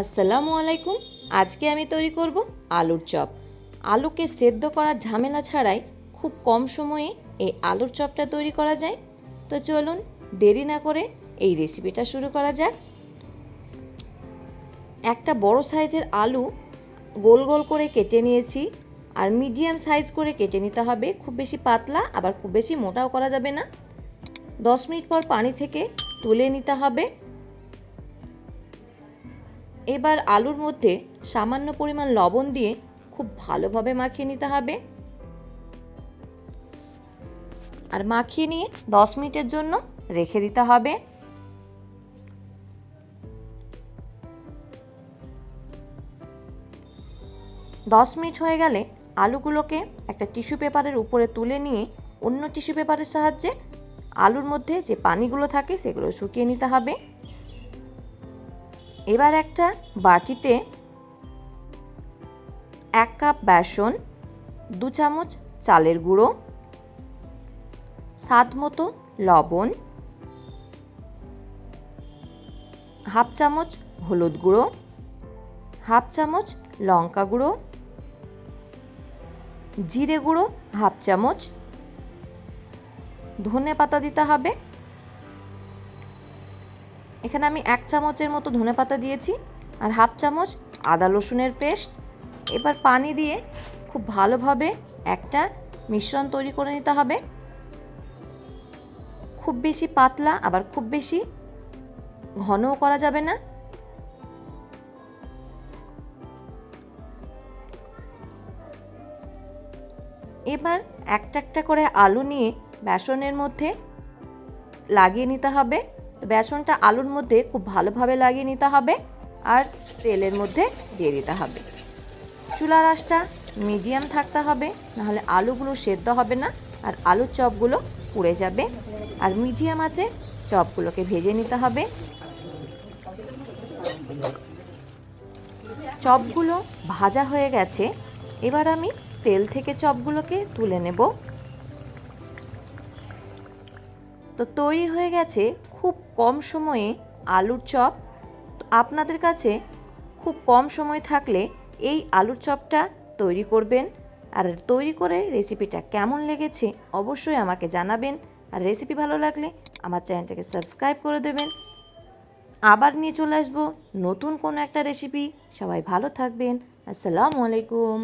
আসসালামু আলাইকুম। আজকে আমি তৈরি করব আলুর চপ। আলুকে সেদ্ধ করার ঝামেলা ছাড়াই খুব কম সময়ে এই আলুর চপটা তৈরি করা যায়। তো চলুন দেরি না করে এই রেসিপিটা শুরু করা যাক। একটা বড় সাইজের আলু গোল গোল করে কেটে নিয়েছি আর মিডিয়াম সাইজ করে কেটে নিতে হবে। খুব বেশি পাতলা, আবার খুব বেশি মোটাও করা যাবে না। দশ মিনিট পর পানি থেকে তুলে নিতে হবে। এবার আলুর মধ্যে সামান্য পরিমাণ লবণ দিয়ে খুব ভালোভাবে মাখিয়ে নিতে হবে। আর মাখিয়ে নিয়ে দশ মিনিটের জন্য রেখে দিতে হবে। দশ মিনিট হয়ে গেলে আলুগুলোকে একটা টিস্যু পেপারের উপরে তুলে নিয়ে অন্য টিস্যু পেপারের সাহায্যে আলুর মধ্যে যে পানিগুলো থাকে সেগুলো শুকিয়ে নিতে হবে। এবার একটা বাটিতে এক কাপ বেসন, দু চামচ চালের গুঁড়ো, স্বাদ মতো লবণ, হাফ চামচ হলুদ গুঁড়ো, হাফ চামচ লঙ্কা গুঁড়ো, জিরে গুঁড়ো হাফ চামচ ধনে পাতা দিতে হবে এখানে আমি এক চামচের মতো ধনে পাতা দিয়েছি আর হাফ চামচ আদা রসুনের পেস্ট। এবার পানি দিয়ে খুব ভালোভাবে একটা মিশ্রণ তৈরি করে নিতে হবে। খুব বেশি পাতলা, আবার খুব বেশি ঘনও করা যাবে না। এবার একটা একটা করে আলু নিয়ে বেসনের মধ্যে লাগিয়ে নিতে হবে। বেসনটা আলুর মধ্যে খুব ভালোভাবে লাগিয়ে নিতে হবে আর তেলের মধ্যে দিয়ে দিতে হবে। চুলার আঁচটা মিডিয়াম থাকতে হবে, নাহলে আলুগুলো সেদ্ধ হবে না আর আলুর চপগুলো পুড়ে যাবে। আর মিডিয়াম আছে, চপগুলোকে ভেজে নিতে হবে। চপগুলো ভাজা হয়ে গেছে, এবার আমি তেল থেকে চপগুলোকে তুলে নেব। তো তৈরি হয়ে গেছে খুব কম সময়ে আলুর চপ। আপনাদের কাছে খুব কম সময় থাকলে এই আলুর চপটা তৈরি করবেন। আর তৈরি করে রেসিপিটা কেমন লেগেছে অবশ্যই আমাকে জানাবেন। আর রেসিপি ভালো লাগলে আমার চ্যানেলটাকে সাবস্ক্রাইব করে দেবেন। আবার নিয়ে চলে আসব নতুন কোনো একটা রেসিপি সবাই ভালো থাকবেন। আসসালামু আলাইকুম।